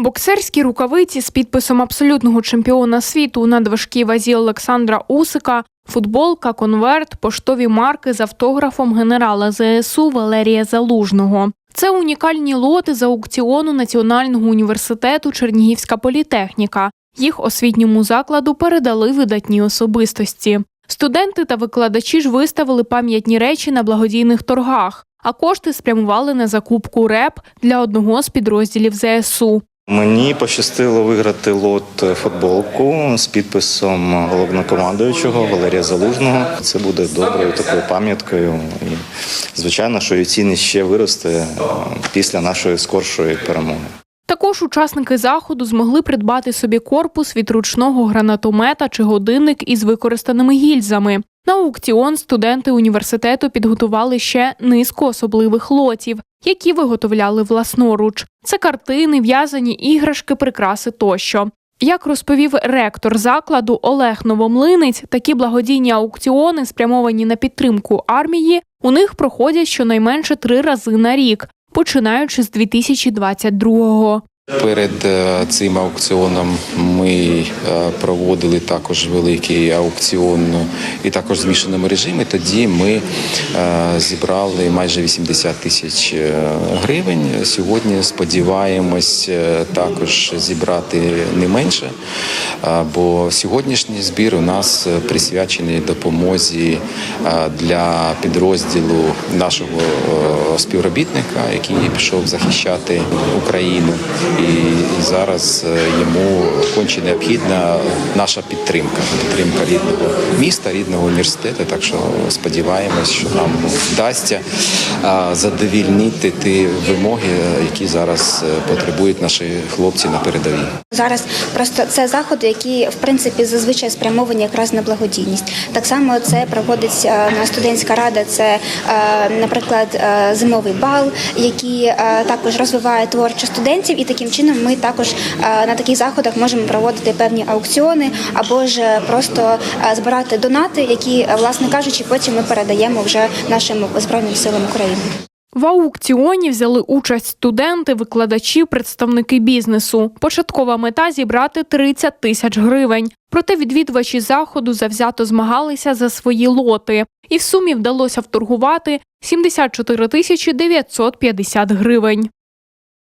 Боксерські рукавиці з підписом абсолютного чемпіона світу у надважкій вазі Олександра Усика, футболка, конверт, поштові марки з автографом генерала ЗСУ Валерія Залужного. Це унікальні лоти з аукціону Національного університету Чернігівська політехніка. Їх освітньому закладу передали видатні особистості. Студенти та викладачі ж виставили пам'ятні речі на благодійних торгах, а кошти спрямували на закупку РЕП для одного з підрозділів ЗСУ. Мені пощастило виграти лот футболку з підписом головнокомандуючого Валерія Залужного. Це буде доброю такою пам'яткою. І звичайно, що її цінність ще виросте е, після нашої скоршої перемоги. Також учасники заходу змогли придбати собі корпус від ручного гранатомета чи годинник із використаними гільзами. На аукціон студенти університету підготували ще низку особливих лотів, які виготовляли власноруч. Це картини, в'язані іграшки, прикраси тощо. Як розповів ректор закладу Олег Новомлинець, такі благодійні аукціони, спрямовані на підтримку армії, у них проходять щонайменше три рази на рік, починаючи з 2022-го. Перед е, цим аукціоном ми е, проводили також великий аукціон і також в змішаному режимі. Тоді ми е, зібрали майже 80 тисяч е, гривень. Сьогодні сподіваємось також зібрати не менше, бо сьогоднішній збір у нас е, присвячений допомозі е, для підрозділу нашого е, співробітника, який пішов захищати Україну і зараз йому конче необхідна наша підтримка, підтримка рідного міста, рідного університету. Так що сподіваємось, що нам вдасться задовільнити ті вимоги, які зараз потребують наші хлопці на передовій. Зараз просто це заходи, які в принципі зазвичай спрямовані якраз на благодійність. Так само це проводиться на студентська рада. Це, е, наприклад, е, зимовий бал, який е, також розвиває творчо студентів, і таким чином ми також е, на таких заходах можемо проводити певні аукціони або ж просто е, збирати донати, які, е, власне кажучи, потім ми передаємо вже нашим збройним силам України. В аукціоні взяли участь студенти, викладачі, представники бізнесу. Початкова мета зібрати 30 тисяч гривень. Проте відвідувачі заходу завзято змагалися за свої лоти, і в сумі вдалося вторгувати 74 тисячі 950 гривень.